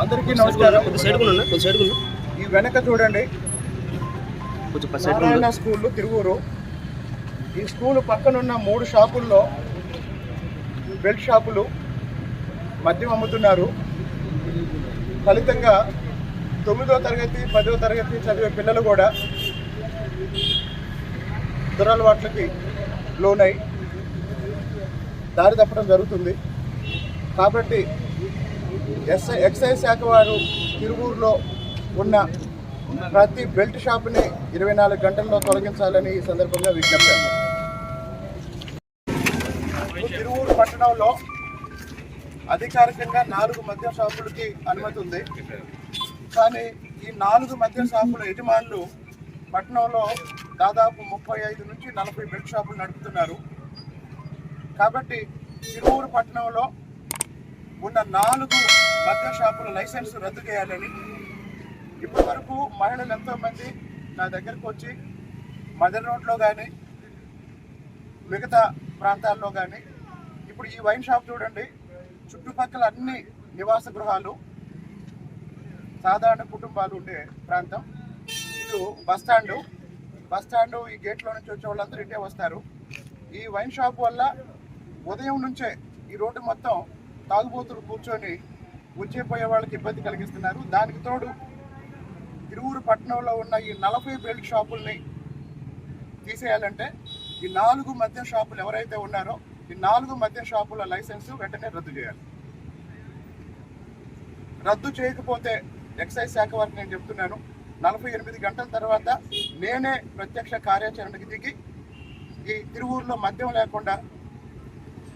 అందరికీ నమస్కారం. కొంచెం సైడ్ కొన్నా కొంచెం సైడ్ కొన్నా ఈ వెనక చూడండి. కొంచెం ప- సైడ్ నారాయణ స్కూల్ తిరువూరు. ఈ స్కూల్ పక్కనున్న మూడు షాపుల్లో బెల్ట్ షాపులు మద్యం అమ్ముతున్నారు. ఫలితంగా తొమ్మిదో తరగతి పదో తరగతి చదివే పిల్లలు కూడా దురలవాట్లకి లోనై దారి తప్పడం జరుగుతుంది. కాబట్టి ఎస్ఐ ఎక్సైజ్ శాఖ వారు తిరువూరులో ఉన్న ప్రతి బెల్ట్ షాప్ని ఇరవై నాలుగు గంటల్లో తొలగించాలని ఈ సందర్భంగా విజ్ఞప్తి తిరువూరు పట్టణంలో అధికారికంగా నాలుగు మద్యం షాపులకి అనుమతి ఉంది. కానీ ఈ నాలుగు మద్యం షాపుల యజమానులు పట్టణంలో దాదాపు ముప్పై ఐదు నుంచి నలభై బెల్ట్ షాపులు నడుపుతున్నారు. కాబట్టి తిరువూరు పట్టణంలో ఉన్న నాలుగు మద్యం షాపుల లైసెన్స్ రద్దు చేయాలని ఇప్పటి వరకు మహిళలు ఎంతో మంది నా దగ్గరకు వచ్చి మదర్ రోడ్లో కానీ మిగతా ప్రాంతాల్లో కానీ ఇప్పుడు ఈ వైన్ షాప్ చూడండి చుట్టుపక్కల అన్ని నివాస గృహాలు సాధారణ కుటుంబాలు ఉండే ప్రాంతం. ఇది బస్ స్టాండ్ బస్ స్టాండ్ ఈ గేట్లో నుంచి వచ్చే వాళ్ళందరూ ఇంటే వస్తారు. ఈ వైన్ షాప్ వల్ల ఉదయం నుంచే ఈ రోడ్డు మొత్తం తాగుబోతులు కూర్చొని వచ్చేపోయే వాళ్ళకి ఇబ్బంది కలిగిస్తున్నారు. దానికి తోడు తిరువురు పట్టణంలో ఉన్న ఈ నలభై బెల్ట్ షాపుల్ని తీసేయాలంటే ఈ నాలుగు మద్యం షాపులు ఎవరైతే ఉన్నారో ఈ నాలుగు మద్యం షాపుల లైసెన్స్ వెంటనే రద్దు చేయాలి. రద్దు చేయకపోతే ఎక్సైజ్ శాఖ వారికి నేను చెప్తున్నాను నలభై ఎనిమిది గంటల తర్వాత నేనే ప్రత్యక్ష కార్యాచరణకి దిగి ఈ తిరువూరులో మద్యం లేకుండా